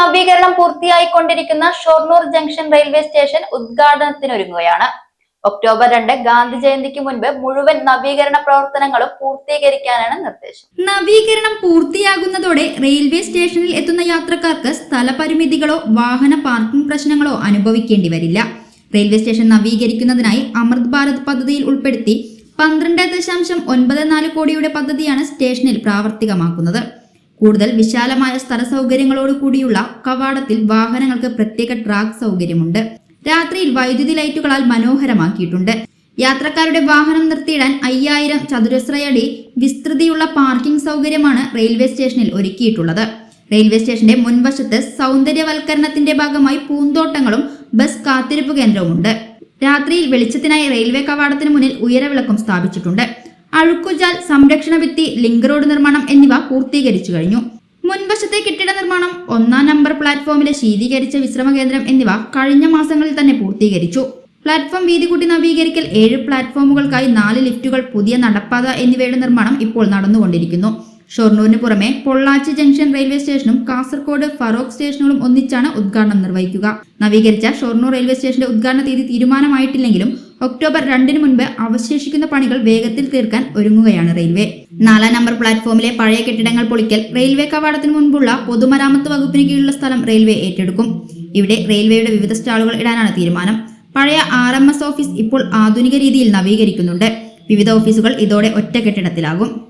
നവീകരണം പൂർത്തിയായിക്കൊണ്ടിരിക്കുന്ന Shoranur junction railway station ഉദ്ഘാടനത്തിനൊരുങ്ങുകയാണ്. ഒക്ടോബർ രണ്ട് ഗാന്ധി ജയന്തിക്ക് മുൻപ് മുഴുവൻ നവീകരണ പ്രവർത്തനങ്ങളും പൂർത്തീകരിക്കാനാണ് നിർദ്ദേശം. നവീകരണം പൂർത്തിയാകുന്നതോടെ റെയിൽവേ സ്റ്റേഷനിൽ എത്തുന്ന യാത്രക്കാർക്ക് സ്ഥലപരിമിതികളോ വാഹന പാർക്കിംഗ് പ്രശ്നങ്ങളോ അനുഭവിക്കേണ്ടി വരില്ല. റെയിൽവേ സ്റ്റേഷൻ നവീകരിക്കുന്നതിനായി അമൃത് ഭാരത് പദ്ധതിയിൽ ഉൾപ്പെടുത്തി പന്ത്രണ്ട് ദശാംശം ഒൻപത് നാല് കോടിയുടെ പദ്ധതിയാണ് സ്റ്റേഷനിൽ പ്രാവർത്തികമാക്കുന്നത്. കൂടുതൽ വിശാലമായ സ്ഥല സൗകര്യങ്ങളോട് കൂടിയുള്ള കവാടത്തിൽ വാഹനങ്ങൾക്ക് പ്രത്യേക ട്രാക്ക് സൗകര്യമുണ്ട്. രാത്രിയിൽ വൈദ്യുതി ലൈറ്റുകളാൽ മനോഹരമാക്കിയിട്ടുണ്ട്. യാത്രക്കാരുടെ വാഹനം നിർത്തിയിടാൻ അയ്യായിരം ചതുരശ്രയടി വിസ്തൃതിയുള്ള പാർക്കിംഗ് സൗകര്യമാണ് റെയിൽവേ സ്റ്റേഷനിൽ ഒരുക്കിയിട്ടുള്ളത്. റെയിൽവേ സ്റ്റേഷന്റെ മുൻവശത്ത് സൗന്ദര്യവൽക്കരണത്തിന്റെ ഭാഗമായി പൂന്തോട്ടങ്ങളും ബസ് കാത്തിരിപ്പ് കേന്ദ്രവുമുണ്ട്. രാത്രിയിൽ വെളിച്ചത്തിനായി റെയിൽവേ കവാടത്തിന് മുന്നിൽ ഉയരവിളക്കും സ്ഥാപിച്ചിട്ടുണ്ട്. അഴുക്കുജാൽ സംരക്ഷണ ഭിത്തി ലിങ്ക് റോഡ് നിർമ്മാണം എന്നിവ പൂർത്തീകരിച്ചു കഴിഞ്ഞു. മുൻവശത്തെ കെട്ടിട നിർമ്മാണം ഒന്നാം നമ്പർ പ്ലാറ്റ്ഫോമിലെ ശീതീകരിച്ച വിശ്രമ കേന്ദ്രം എന്നിവ കഴിഞ്ഞ മാസങ്ങളിൽ തന്നെ പൂർത്തീകരിച്ചു. പ്ലാറ്റ്ഫോം വീതി കൂട്ടി നവീകരിക്കൽ ഏഴ് പ്ലാറ്റ്ഫോമുകൾക്കായി നാല് ലിഫ്റ്റുകൾ പുതിയ നടപ്പാത എന്നിവയുടെ നിർമ്മാണം ഇപ്പോൾ നടന്നുകൊണ്ടിരിക്കുന്നു. ഷൊർണൂരിന് പുറമെ പൊള്ളാച്ചി ജംഗ്ഷൻ റെയിൽവേ സ്റ്റേഷനും കാസർകോട് ഫറോക്ക് സ്റ്റേഷനുകളും ഒന്നിച്ചാണ് ഉദ്ഘാടനം നിർവഹിക്കുക. നവീകരിച്ച ഷൊർണൂർ റെയിൽവേ സ്റ്റേഷന്റെ ഉദ്ഘാടന തീയതി തീരുമാനമായിട്ടില്ലെങ്കിലും ഒക്ടോബർ രണ്ടിന് മുൻപ് അവശേഷിക്കുന്ന പണികൾ വേഗത്തിൽ തീർക്കാൻ ഒരുങ്ങുകയാണ് റെയിൽവേ. നാലാം നമ്പർ പ്ലാറ്റ്ഫോമിലെ പഴയ കെട്ടിടങ്ങൾ പൊളിക്കൽ റെയിൽവേ കവാടത്തിന് മുൻപുള്ള പൊതുമരാമത്ത് വകുപ്പിന് കീഴിലുള്ള സ്ഥലം റെയിൽവേ ഏറ്റെടുക്കും. ഇവിടെ റെയിൽവേയുടെ വിവിധ സ്റ്റാളുകൾ ഇടാനാണ് തീരുമാനം. പഴയ ആർ എം എസ് ഓഫീസ് ഇപ്പോൾ ആധുനിക രീതിയിൽ നവീകരിക്കുന്നുണ്ട്. വിവിധ ഓഫീസുകൾ ഇതോടെ ഒറ്റ കെട്ടിടത്തിലാകും.